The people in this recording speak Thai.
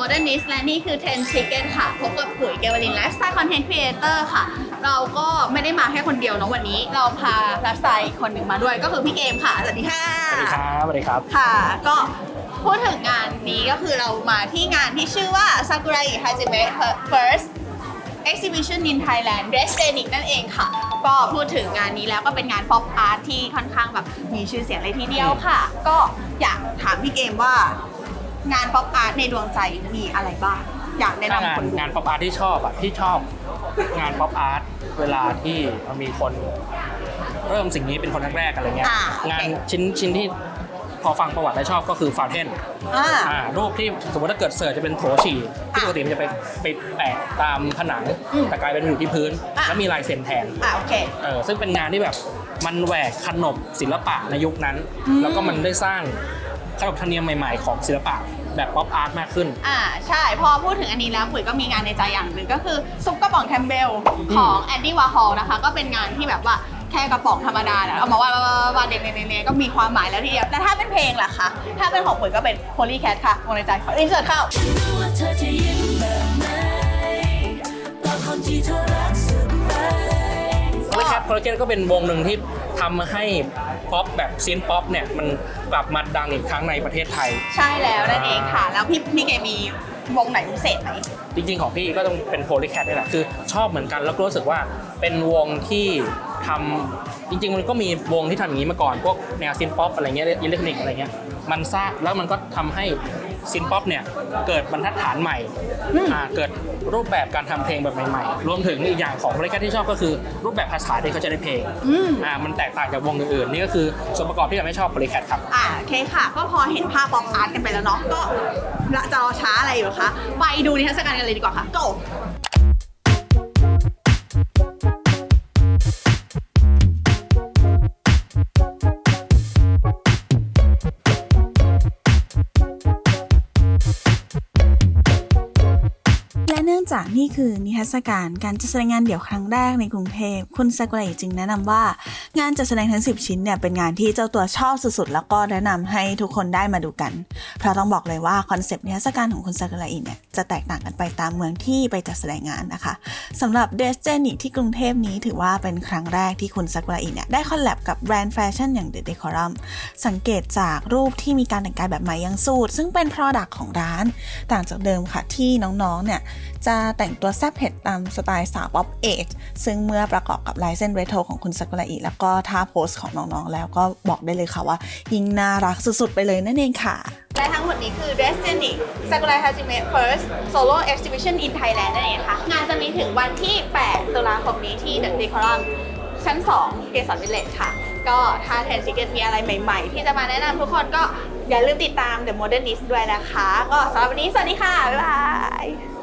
Modern List และนี่คือ Trend Chicken ค่ะ พบกับปุ๋ยเกวลินไลฟ์สไตล์คอนเทนต์ครีเอเตอร์ค่ะ เราก็ไม่ได้มาแค่คนเดียวเนอะวันนี้ เราพาไลฟ์สไตล์อีกคนหนึ่งมาด้วยก็คือพี่เกมค่ะ สวัสดีค่ะ สวัสดีครับสวัสดีครับ ค่ะ ก็พูดถึงงานนี้ก็คือเรามาที่งานที่ชื่อว่า Sakurai Hajime First Exhibition in Thailand Dress Scenic นั่นเองค่ะ ก็พูดถึงงานนี้แล้วก็เป็นงาน Pop Art ที่ค่อนข้างแบบมีชื่อเสียงเลยทีเดียวค่ะ ก็อยากถามพี่เกมว่า งาน Pop Art ในดวงใจมีอะไรบ้าง อยากแนะถ้างานนำคนดูงานป๊อปอาร์ตที่ชอบอะที่ชอบงานป๊อปอาร์ตเวลาที่มันมีคนเริ่มสิ่งนี้เป็นคนแรกๆอะไรเงี้ยอ่าโอเค งานชิ้นชิ้นที่พอฟังประวัติแล้วชอบก็คือฟาเทนอ่า อ่ารูปที่สมมติถ้าเกิดเสิร์ชจะเป็นโถฉี่ที่อะปกติมันจะไปไปแปะตามผนังอืมแต่กลายเป็นอยู่ที่พื้น อะ แล้วมีลายเซ็นแทน อ่าโอเค เออซึ่งเป็นงานที่แบบมันแหวกขนบศิลปะในยุคนั้น อืมแล้วก็มันได้สร้าง ขนบธรรมเนียมใหม่ๆของศิลปะแบบป๊อปอาร์ตมากขึ้น อ่าใช่ พอพูดถึงอันนี้แล้วปุ๋ยก็มีงานในใจอย่างหนึ่งก็คือ ซุปกระป๋องแคมเบลของแอนดี้วาฮอลนะคะ ก็เป็นงานที่แบบว่าแค่กระป๋องธรรมดาเนี่ยเอามาวาดวาดวาดวาดเด็กๆๆๆก็มีความหมายแล้วทีเดียวแต่ถ้าเป็นเพลงล่ะคะถ้าเป็นของปุ๋ยก็เป็น Holy Cat ค่ะวงในใจขออินเสิร์ตเข้าว่าเธอจะยิ้มแบบไหนตอนคนที่เธอรักสุดไปโพลแคทโพลแคทก็เป็นวงหนึ่งที่ ทำให้ป๊อปแบบซีนป๊อปเนี่ยมันกลับมาดังอีกครั้งในประเทศไทย ใช่แล้วนั่นเองค่ะ แล้วพี่พี่เกมีวงไหนพิเศษไหม จริงๆของพี่ก็ต้องเป็นโพลแคทนี่แหละคือชอบเหมือนกันแล้วก็รู้สึกว่าเป็นวงที่ทำจริงๆ มันก็มีวงที่ทำอย่างนี้มาก่อน พวกแนวซินป๊อปอะไรเงี้ยอิเล็กทรอนิกส์อะไรเงี้ยมันสร้างแล้วมันก็ทำให้ ซินป๊อปเนี่ยเกิดบรรทัดฐานใหม่อืมอ่าเกิดรูปแบบการทำเพลงแบบใหม่ๆ รวมถึงอีกอย่างของโพลแคทที่ชอบก็คือรูปแบบภาษาที่เขาจะได้เพลงอืมอ่ามันแตกต่างจากวงอื่นๆนี่ก็คือส่วนประกอบที่ทำให้ชอบโพลแคทครับอ่าโอเคค่ะ ก็พอเห็นภาพป๊อปอาร์ตกันไปแล้วเนาะก็จะรอช้าอะไรอยู่คะไปดูนิทรรศการกันเลยดีกว่าค่ะ go จากนี่คือนิทรรศการการจัดแสดงงานเดี่ยวครั้งแรกในกรุงเทพ คุณซากุระอิจึงแนะนำว่า งานจัดแสดงทั้ง 10 ชิ้นเนี่ยเป็นงานที่เจ้าตัวชอบสุดๆ แล้วก็แนะนำให้ทุกคนได้มาดูกัน เพราะต้องบอกเลยว่าคอนเซปต์นิทรรศการของคุณซากุระอิเนี่ยจะแตกต่างกันไปตามเมืองที่ไปจัดแสดงงานนะคะสำหรับเดสเจนิที่กรุงเทพนี้ถือว่าเป็นครั้งแรกที่คุณซากุระอิเนี่ยได้คอลแลบกับแบรนด์แฟชั่นอย่างเด e เดคอรัมสังเกตจากรูปที่มีการแต่งกายแบบใหม่ยังสูตรซึ่งเป็น Product ของร้าน ต่างจากเดิมค่ะที่น้องๆเนี่ยจะแต่งตัวแซบเผ็ดตามสไตล์สาวป๊อปเอจซึ่งเมื่อประกอบกับลายเส้นเรโทรของคุณซากุระอิแล้วก็ท่าโพสของน้องๆ แล้วก็บอกได้เลยค่ะว่า ยิ่งน่ารักสุดๆ ไปเลยนั่นเองค่ะ และทั้งหมดนี้คือ Destiny Sakurai Hajime First Solo Exhibition in Thailand นั่นเองค่ะ งานจะมีถึงวันที่ 8 ตุลาคมนี้ที่ The Decorum ชั้น 2 เกสรวิลเลจค่ะ ก็ถ้าแทนซิเกตมีอะไรใหม่ๆ ที่จะมาแนะนำทุกคนก็อย่าลืมติดตาม The Modernist ด้วยนะคะ ก็สำหรับวันนี้สวัสดีค่ะ บ๊ายบาย